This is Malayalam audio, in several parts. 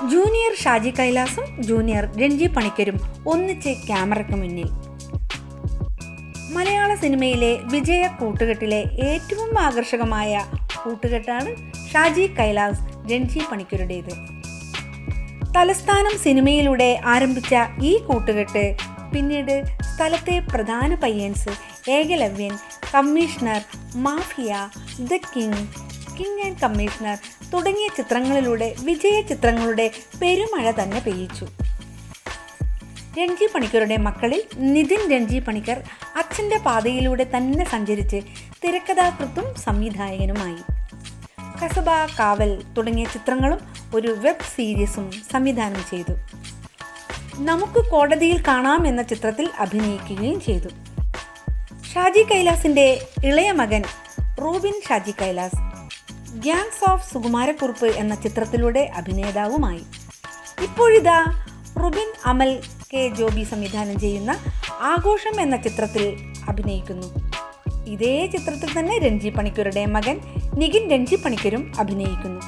ജൂനിയർ ഷാജി കൈലാസും ജൂനിയർ രഞ്ജി പണിക്കരും ഒന്നിച്ച് ക്യാമറയ്ക്ക് മുന്നിൽ. മലയാള സിനിമയിലെ വിജയ കൂട്ടുകെട്ടിലെ ഏറ്റവും ആകർഷകമായ കൂട്ടുകെട്ടാണ് ഷാജി കൈലാസ് രഞ്ജി പണിക്കരുടേത്. തലസ്ഥാനം സിനിമയിലൂടെ ആരംഭിച്ച ഈ കൂട്ടുകെട്ട് പിന്നീട് Sthalathe Pradhana Payyans Ekalavyan Commissioner Mafia The King King and Commissioner തുടങ്ങിയ ചിത്രങ്ങളിലൂടെ വിജയ ചിത്രങ്ങളുടെ പെരുമഴ തന്നെ പെയ്യിച്ചു. രഞ്ജി പണിക്കരുടെ മക്കളിൽ നിതിൻ രഞ്ജി പണിക്കർ അച്ഛന്റെ പാതയിലൂടെ തന്നെ സഞ്ചരിച്ച് തിരക്കഥാകൃത്തും സംവിധായകനുമായി. കസബ കാവൽ തുടങ്ങിയ ചിത്രങ്ങളും ഒരു വെബ് സീരീസും സംവിധാനം ചെയ്തു. നമുക്ക് കോടതിയിൽ കാണാം എന്ന ചിത്രത്തിൽ അഭിനയിക്കുകയും ചെയ്തു. ഷാജി കൈലാസിന്റെ ഇളയ മകൻ Rubin Shaji Kailas Gangs of Sukumarakurup എന്ന ചിത്രത്തിലൂടെ അഭിനേതാവുമായി. ഇപ്പോഴിതാ റുബിൻ അമൽ കെ ജോബി സംവിധാനം ചെയ്യുന്ന ആഘോഷം എന്ന ചിത്രത്തിൽ അഭിനയിക്കുന്നു. ഇതേ ചിത്രത്തിൽ തന്നെ രഞ്ജി പണിക്കരുടെ മകൻ നിഖിൻ രഞ്ജി പണിക്കരും അഭിനയിക്കുന്നു.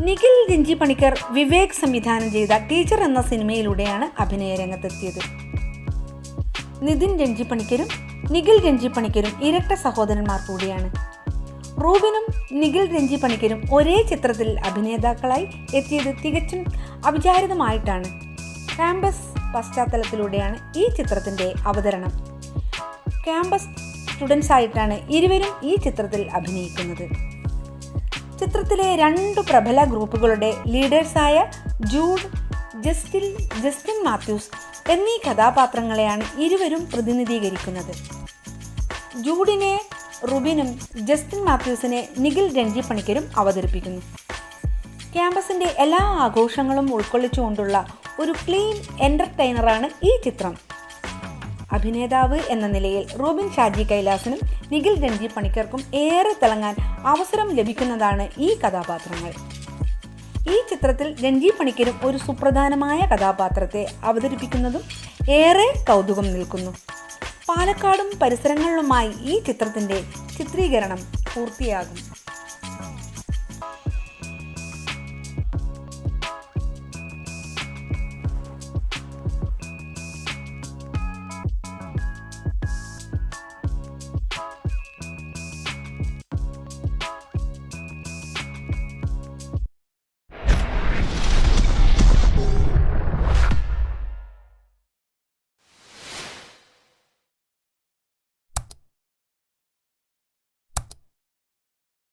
നിഖിൽ രഞ്ജി പണിക്കർ വിവേക് സംവിധാനം ചെയ്ത ടീച്ചർ എന്ന സിനിമയിലൂടെയാണ് അഭിനയ രംഗത്തെത്തിയത് നിതിൻ രഞ്ജി പണിക്കരും നിഖിൽ രഞ്ജി പണിക്കരും ഇരട്ട സഹോദരന്മാർ കൂടിയാണ്. റൂബിനും നിഖിൽ രഞ്ജി പണിക്കരും ഒരേ ചിത്രത്തിൽ അഭിനേതാക്കളായി എത്തിയത് തികച്ചും അവിചാരിതമായിട്ടാണ്. ക്യാമ്പസ് പശ്ചാത്തലത്തിലൂടെയാണ് ഈ ചിത്രത്തിന്റെ അവതരണം. ക്യാമ്പസ് സ്റ്റുഡൻസ് ആയിട്ടാണ് ഇരുവരും ഈ ചിത്രത്തിൽ അഭിനയിക്കുന്നത്. ചിത്രത്തിലെ രണ്ട് പ്രബല ഗ്രൂപ്പുകളുടെ ലീഡേഴ്സായ ജൂഡ് ജസ്റ്റിൻ ജസ്റ്റിൻ മാത്യൂസ് എന്നീ കഥാപാത്രങ്ങളെയാണ് ഇരുവരും പ്രതിനിധീകരിക്കുന്നത്. ജൂഡിനെ റുബിനും ജസ്റ്റിൻ മാത്യൂസിനെ നിഖിൽ രഞ്ജി പണിക്കരും അവതരിപ്പിക്കുന്നു. ക്യാമ്പസിന്റെ എല്ലാ ആഘോഷങ്ങളും ഉൾക്കൊള്ളിച്ചുകൊണ്ടുള്ള ഒരു ക്ലീൻ എന്റർടൈനറാണ് ഈ ചിത്രം. അഭിനേതാവ് എന്ന നിലയിൽ റോബിൻ ഷാജി കൈലാസിനും നിഖിൽ രഞ്ജി പണിക്കർക്കും ഏറെ തിളങ്ങാൻ അവസരം ലഭിക്കുന്നതാണ് ഈ കഥാപാത്രങ്ങൾ. ഈ ചിത്രത്തിൽ രഞ്ജി പണിക്കരും ഒരു സുപ്രധാനമായ കഥാപാത്രത്തെ അവതരിപ്പിക്കുന്നതും ഏറെ കൗതുകം നിൽക്കുന്നു. പാലക്കാടും പരിസരങ്ങളിലുമായി ഈ ചിത്രത്തിന്റെ ചിത്രീകരണം പൂർത്തിയാകും.